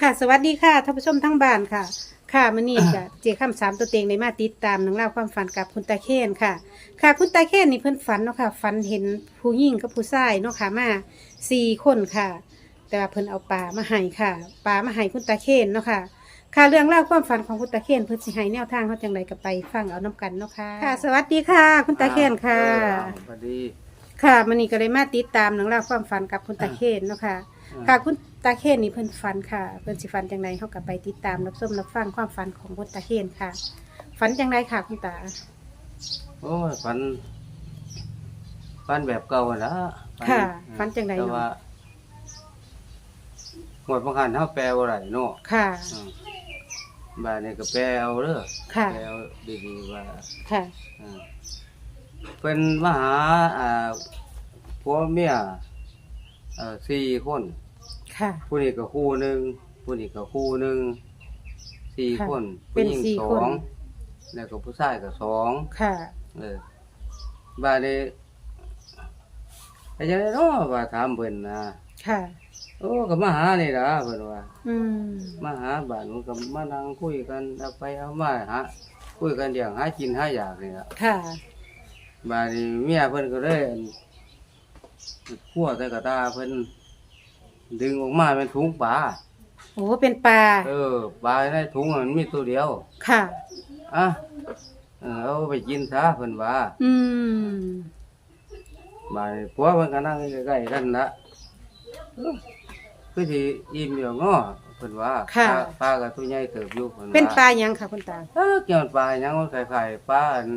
ค่ะสวัสดีค่ะท่านผู้ชมทั้งบ้านค่ะ ค่ะมื่อนี้จะเจาข้ามสามตัวเต็งในมาติดตามหนังเล่าวความฝันกับคุณตาเคนค่ะ ค่ะคุณตาเคนนี่เพิ่นฝันเนาะค่ะฝันเห็นผู้หญิงกับผู้ชายเนาะค่ะมาสี่คนค่ะ แต่ว่าเพิ่นเอาปลามาให้ค่ะปลามาให้คุณตาเคนเนาะค่ะ ค่ะเรื่องเล่าวความฝันของคุณตาเคนเพิ่นสิให้แนวทางเขาจังไรก็ไปฟังเอาน้กันเนาะค่ะค่ะ สวัสดีค่ะ คุณตาเคนค่ะเออสวัสดี ค่ะมื่อนี้ก็เลยมาติดตามหนังเล่าวความฝันกับคุณตาเคนเนาะค่ะ ค่ะคุณตาเคนนี่เพิ่นฝันค่ะ เพิ่นสิฝันจังไดเฮาก็ไปติดตามรับชมรับฟังความฝันของคุณตาเคนค่ะ ฝันจังไดค่ะคุณตา โอ้ยฝันฝันแบบเก่าละฝันค่ะฝันจังไดแต่เนาะว่าหมดบางคันเฮาแปลบ่ได้เนาะค่ะ อืมบ้านนี้ก็แปลเอาเด้อค่ะ แปลเอาดีๆว่า ค่ะอืมเพิ่นมาหาอ่าผัวเมียเอ่อสี่คน ค่ะ ผู้นี้ก็คู่หนึงผู้นี้ก็คู่หนึงสี่ค่ะคนเป็นผู้หญิงสี่สคนองแล้วก็ผู้ชายก็สองค่ะ เออบ้านนี้ไปยังไงเนาะว่าถามเพิ่นนะค่ะ โอ้ก็มาหานี่ล่ะเพิ่นว่า อืม มาหาบ้านมันก็มานั่งคุยกันเอาไปเอามาหาคุยกันอย่างหากินหาอยากนี่ล่ะ ค่ะบ้านนี้เมียเพิ่นก็เลยอั่นคั่วใส่กระตาเพิ่น ดึงออกมาเป็นถุงปลาโอ้เป็นปลาเออปลาในถุงมันมีตัวเดียวค่ะ อะเออเอาไปกินซะเพิ่นว่าอืมบาดนี้ผัวเพิ่นก็นั่งใกล้ๆกันละเอ้อคือสิอิ่มอยู่เนาะเพิ่นว่าค่ะ ปลาปลาก็ตัวใหญ่เติบอยู่เพิ่นว่า เป็นปลาหยังค่ะคุณตา เออเกี่ยวกับปลาหยังมันคล้ายๆปลาอัน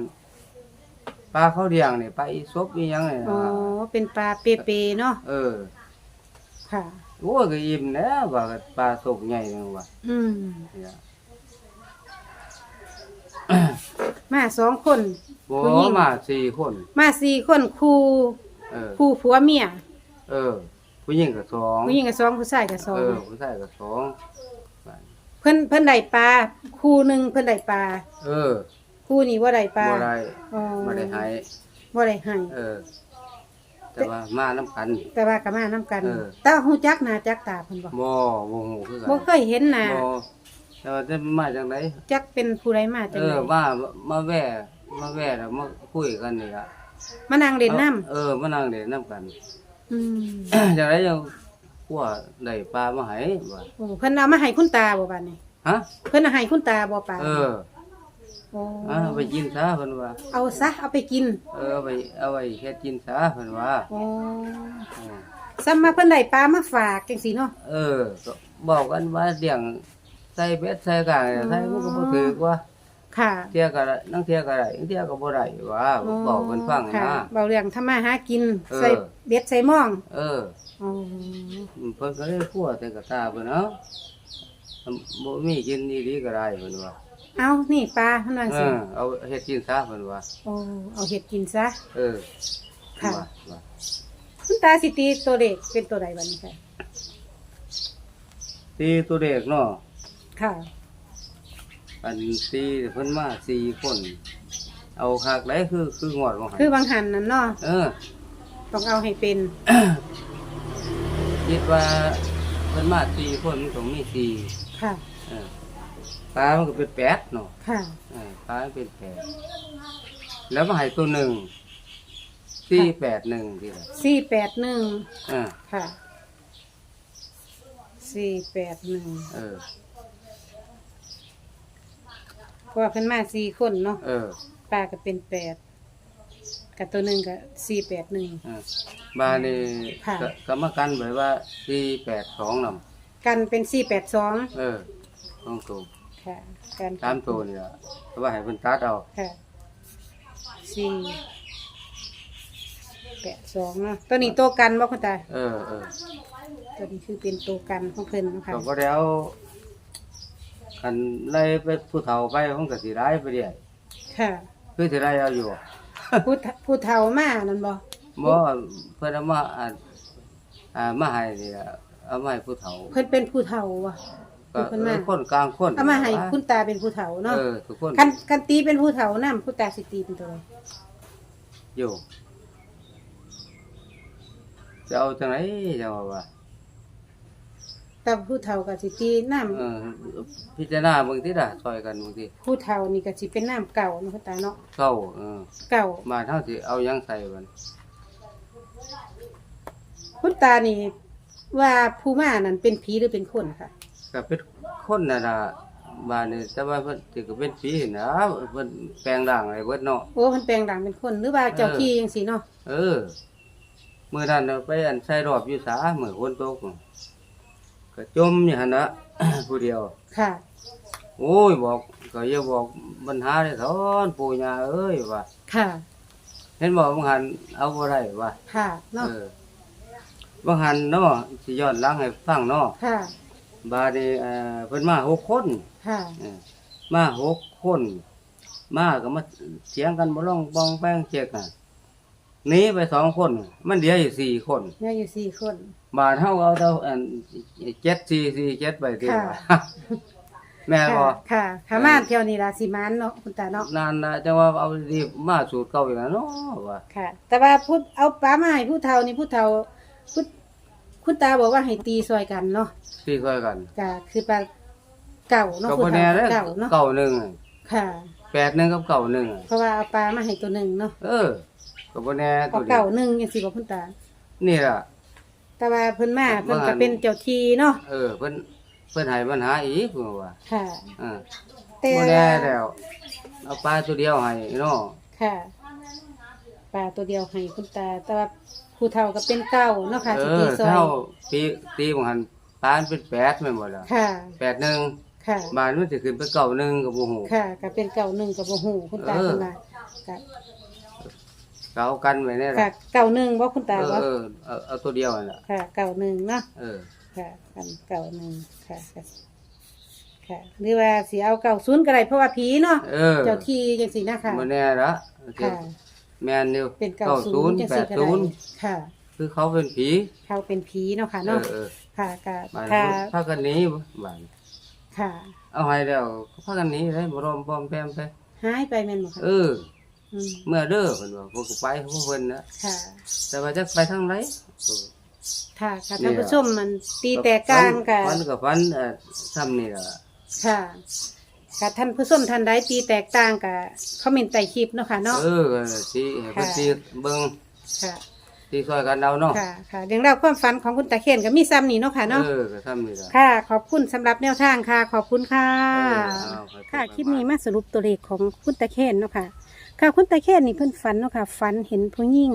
ปลาเขาเลี้ยงนี่ปลาอีซบอีหยังนี่อ๋อ นะเป็นปลาเปเปเนาะเออ ค่ะ โอ้ยก็อิ่มแล้วว่าก็ปลาตกใหญ่นึงว่าอืมเนี่ยมาสองคน โอ้ผู้หญิง มาสี่คน มาสี่คนคู่เออคู่ผัวเมียเออ ผู้หญิงก็สองผู้หญิงกับสองผู้ชายกับสอเองอผู้ชายก็สองบาดเพิ่นเพิ่นได้ปลาคู่หนึ่งเพิ่นได้ปลาเออคู่นี้ว่าได้ปลาบ่ได้อ๋อบ่ได้ให้บ่ได้ให้เออ แต่ว่ามาน้ำกันแต่ว่าก็มานํกัน เออ แต่ว่าฮู้จักหน้าจักตาเพิ่นบ่บ่บ่ฮู้คือกันบ่เคยเห็นหน้าบ่แต่ว่าจะมาจากไหนจักเป็นผู้ใดมาจังเอได๋อมามาแว่มาแว่แล้วมาคุยกันนี่ล่ะมานั่งเล่นน้ำเออมานั่งเล่นน้ำกันอืมจากไหนยังกลัวได้ปลามาให้บ่โอ้เพิ่นเอามาให้คุณตาบ่บัดนี้ ฮะ เพิ่นเอาให้คุณตาบ่ปลาเออโอ้อ่าเอาไปกินซะเพิ่นว่า เอาซะเอาไปกินเออเอาไปเอาไปเฮ็ดกินซะเพิ่นว่าโอ้เออซ้ำมาเพิ่นได้ปลามาฝากจังซี่เนาะ เออก็บอกกันว่าเลี้ยงใส่เบ็ดใส่กางใส่มันก็บ่ถูกว่าค่ะ เที่ยก็ได้นั่งเที่ยก็ได้นั่งเที่ยก็บ่ได้ว่าบอกกันฟังค่ะนะเบาเรื่องทำมาหากิน เออ ใส่เบ็ดใส่หม่องเออ อ๋อเพิ่นก็เลยคั่วแต่กระตาเพิ่นเนาะบ่มีกินอีหลีก็ได้เพิ่นว่า เอานี่ปลาเพิ่นว่าเอสิอเอาเฮ็ดกินซะเพิ่นว่าโอ้เอาเห็ดกินซะ เออค่ะ ว่าว่าคุณตาสิตีตัวเด็กเป็นตัวใดบัดนี้ค่ะตีตัวเด็กเนาะค่ะอันตีเพิ่นมาสี่คน เอาคักได้คือคืองวดบ่หั่นคือบางหันนั่นเนาะเออ ต้องเอาให้เป็นคิดว่าเพิ่นมาสี่คนมันต้องมีสี่ค่ะ เออ ปลามันก็เป็นแปดเนาะค่ะเออปลามันเป็นแปดแล้วมาให้ตัวหนึ่งสี่แปดหนึ่งทีละสี่แปดหนึ่งเออค่ะ สี่แปดหนึ่งเออเพราะว่าเพิ่นมาสี่คนเนาะเออปลาก็เป็นแปดกับตัวหนึ่งก็สี่แปดหนึ่งเออบ้านนี้ค่ะ ก็กรรมการบอกว่าสี่แปดสองนกันเป็นสี่แปดสองำเออ ต้องตัวค่ะกันตามตัวนี่ละเพราะว่าให้เพิ่นตัดเอาค่ะสี่แปดสองเนาะตัวนี้ตัวกันบ่คุณตาเออเออตัวนี้คือเป็นตัวกันของเพิ่นเนาะค่ะก็บ่ได้เอาคันไล่ไปผู้เฒ่าไปของก็สิร้ายไปเรื่อยค่ะ คือสิได้เอาอยู่ผู้เฒผู้เฒ่ามานั่นบ่บ่เพิ่นเอามาอ่าอ่ามาให้นี่ล่ะเอามาให้ผู้เฒ่าเพิ่นเป็นผู้เฒ่าว่ะ ก็เพิ่นมาเออคนกลางคนเอามาให้คุณตาเป็นผู้เฒ่าเนาะเออทุกคนคันคันตีเป็นผู้เฒ่านํคุณตาสิตีเป็นตัวใดอยู่จะเอาจังไหนจะว่าว่าแต่ผู้เฒ่าก็สิตีน้ำเออพิจารณาเบิ่งที่ล่ะซอยกันบางทีผู้เฒ่านี่ก็สิเป็นน้ำเก่าเนาะคุณตาเนาะเก่าเออเก่า มาเท่าสิเอาหยังใส่บันคุณตานี่ว่าผู้มานั่นเป็นผีหรือเป็นคนค่ะ ก็เป็นคนน่ะล่ะบ้านนี่แต่ว่าเพิ่นสิก็เป็นผีนะเพิ่นแปลงร่างอะไรเบิดเนาะ โอ้มันแปลงดังเป็นคนหรือว่าเจ้าที่จังซี่เนาะเออมื้อนั้นน่ะไปอันใส่รอบอยู่สามื้อฝนตกน่ะก็จมอยู่หั่นน่ะผู้เดียว ค่ะ โอ้ยบอกก็อย่าบอกปัญหาเลยทอนปู่ย่าเอ้ยว่าค่ะ เห็นบอกบางหันเอาบ่ได้ว่าค่ะเนาะเออบางหันเนาะสิย้อนหลังให้ฟังเนาะค่ะ บาดนี้เอ่อเพิ่นมาหกคนค่ะ เออมาหกคน มาก็มาเถียงกันบ่ลงบองแป้งเจ๊กน่ะหนีไปสองคน มันเหลืออยู่สี่คน เนี่ยอยู่สี่คน บาดเฮาเอาเท่าอันเจ็ดสี่สี่เจ็ดไปเที่ยวค่ะ แม่นบ่ค่ะค่ะขามาเที่ยวนี้ล่ะสิมานเนาะคุณตาเนาะนานนะจังว่าเอาดีมาสูตรเก่าอีกแล้วเนาะว่าค่ะ แต่ว่าพูดเอาปลามาให้ผู้เฒ่านี่ผู้เฒ่าผู้ คุณตาบอกว่าให้ตีซอยกันเนาะที่ค่อยกันก็คือปลาเก่าเนาะก็ผู้บ่แน่เฒ่าเด้อเก่าเนาะเก่าหนึ่งค่ะแปดหนึ่งกับเก่าหนึ่งเพราะว่าเอาปลามาให้ตัวหนึ่งเนาะเออก็บ่แน่เอาตัวเดียเก่าวหนึ่งยังสิบอกคุณตา นี่ล่ะแต่ว่าเพิ่นมาเพิ่นว่าก็เป็นเจ้าทีเนาะเออเพิ่นเพิ่นให้ปัญหาอีกเพิ่นว่าค่ะเออแต่บ่แน่แล้วเอาปลาตัวเดียวให้เนาะค่ะปลาตัวเดียวให้คุณตา แต่ว่า ผู้เฒ่าก็เป็นเก่าเนาะค่ะเอสิตีอซอยเท่าปีตีบ่หันปลามันเป็นแปดแม่นบ่ล่ะค่ะ แปดหนึ่งค่ะ บานมันสิขึ้นไปเก่าหนึ่งก็บ่ฮู้ ค่ะก็เป็นเก่าหนึ่งกับบ่ฮู้คุณตาเออเพิ่นว่าก็ก็เอากันไว้แน่ค่ะล่ะเก่าหนึ่งบ่คุณตาเออบ่เออเอาเอาตัวเดียวนั่นล่ะค่ะเก่าหนึ่งเนาะ เออ ค่ะกันเก่าหนึ่งค่ะค่ะค่ะหรือว่าสิเอาเก่าศูนย์ก็ได้เพราะว่าผีเนาะเออเจ้าที่จังซี่นะคะ บ่แน่ละค่ะ แม่นอยู่เป็นเก่าศูนย์จังซี่ก็ได้90ค่ะ คือเขาเป็นผี เขาเป็นผีเนาะค่ะเอเนาะอเออค่ะก็บ้านค่ะพากันหนี้บ้านค่ะ เอาให้แล้วก็พากันหนี้ได้บ่รอมปอมแปมไปหายไปแม่นบ่คะเออมเมื่อเด้อเพิ่นว่าพวกก็ไปพวกเพิ่นนะค่ะ แต่ว่าจักไปทางไหนเออค่ะค่ะนี่ท่านล่ะผู้ชมมันตีแต่กลางกัฟันกับฟันเอ่อซ้ำนี่ล่ะค่ะ ค่ะท่านผู้ชมท่านใดตีแตกต่างกับคอมเมนต์ใต้คลิปเนาะค่ะเนาะ เออก็สิให้เพิ่นค่ะสิเบิ่งค่ะสิซอยกันเอาเนาะค่ะค่ะเรื่องราวความฝันของคุณตาเขียนก็มีซ้ำนี่เนาะค่ะเนาะ เออก็ซ้ำนี่ล่ะ ค่ะ ขอบคุณสำหรับแนวทางค่ะ ขอบคุณค่ะ เออเอาครับ ค่ะ คลิปนี้มาสรุปตัวเลขของคุณตาเขียนเนาะค่ะ ค่ะ คุณตาเขียนนี่เพิ่นฝันเนาะค่ะ ฝันเห็นผู้หญิง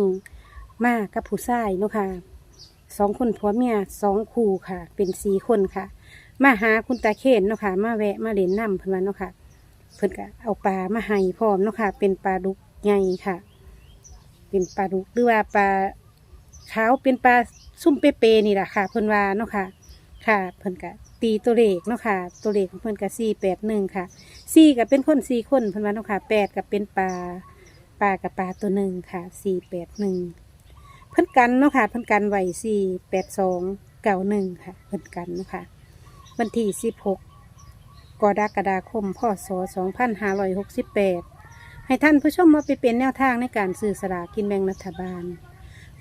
มากับผู้ชายเนาะค่ะสองคนผัวเมียสองคู่ค่ะ เป็นสี่คนค่ะ มาหาคุณตาเขนเนาะค่ะ มาแวะมาเล่นน้ำเพิ่นว่าเนาะค่ะ เพิ่นก็เอาปลามาให้พร้อมเนาะค่ะ เป็นปลาดุกใหญ่ค่ะ เป็นปลาดุกหรือว่าปลาขาวเป็นปลาซุ่มเปๆนี่แหละค่ะ เพิ่นว่าเนาะค่ะ ค่ะ เพิ่นก็ตีตัวเลขเนาะค่ะ ตัวเลขของเพิ่นก็สี่แปดหนึ่งค่ะสี่ก็เป็นคนสี่คนเพิ่นว่าเนาะค่ะแปดก็เป็นปลาปลากับปลาตัวหนึ่งค่ะสี่แปดหนึ่งเพิ่นกันเนาะค่ะ เพิ่นกันไว้สี่แปดสองเก้าหนึ่งค่ะ เพิ่นกันเนาะค่ะ วันที่สิบหกรกฎาคม พศ 2568 ให้ท่านผู้ชมมาไปเป็นแนวทางในการสื่อสลากกินแบ่งรัฐบาล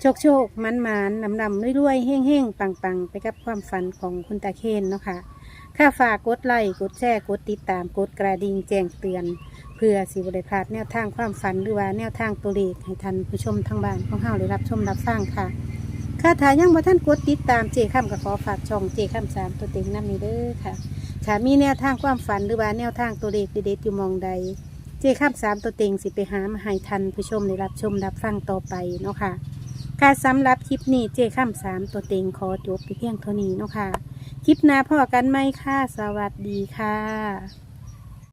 โชคโชคมันมันนำนำรวยๆเฮ่งเฮงปังปังๆไปกับความฝันของคุณตาเคนเนาะค่ะค่าฝากกดไลค์กดแชร์กดติดตามกดกระดิ่งแจ้งเตือน เพื่อสิบริพลาดแนวทางความฝันหรือว่าแนวทางตัวเลขให้ท่านผู้ชมทางบ้านของเฮาได้รับชมรับฟังค่ะ ค่าถ่ายังบ่ท่านกดติดตามเจข้ามกับขอฝากช่องเจข้ามสามตัวเต็งน้ำนี้เด้อค่ะถ้ามีแนวทางความฝันหรือว่าแนวทางตัวเลขเด็ดๆอยู่มองใด เจข้ามสามตัวเต็งสิไปหามาให้ทันผู้ชมได้รับชมรับฟังต่อไปเนาะค่ะค่ะสำหรับคลิปนี้เจข้ามสามตัวเต็งขอจบไปเพียงเท่านี้เนาะค่ะ คลิปหน้าพ่อกันไหมค่ะ สวัสดีค่ะ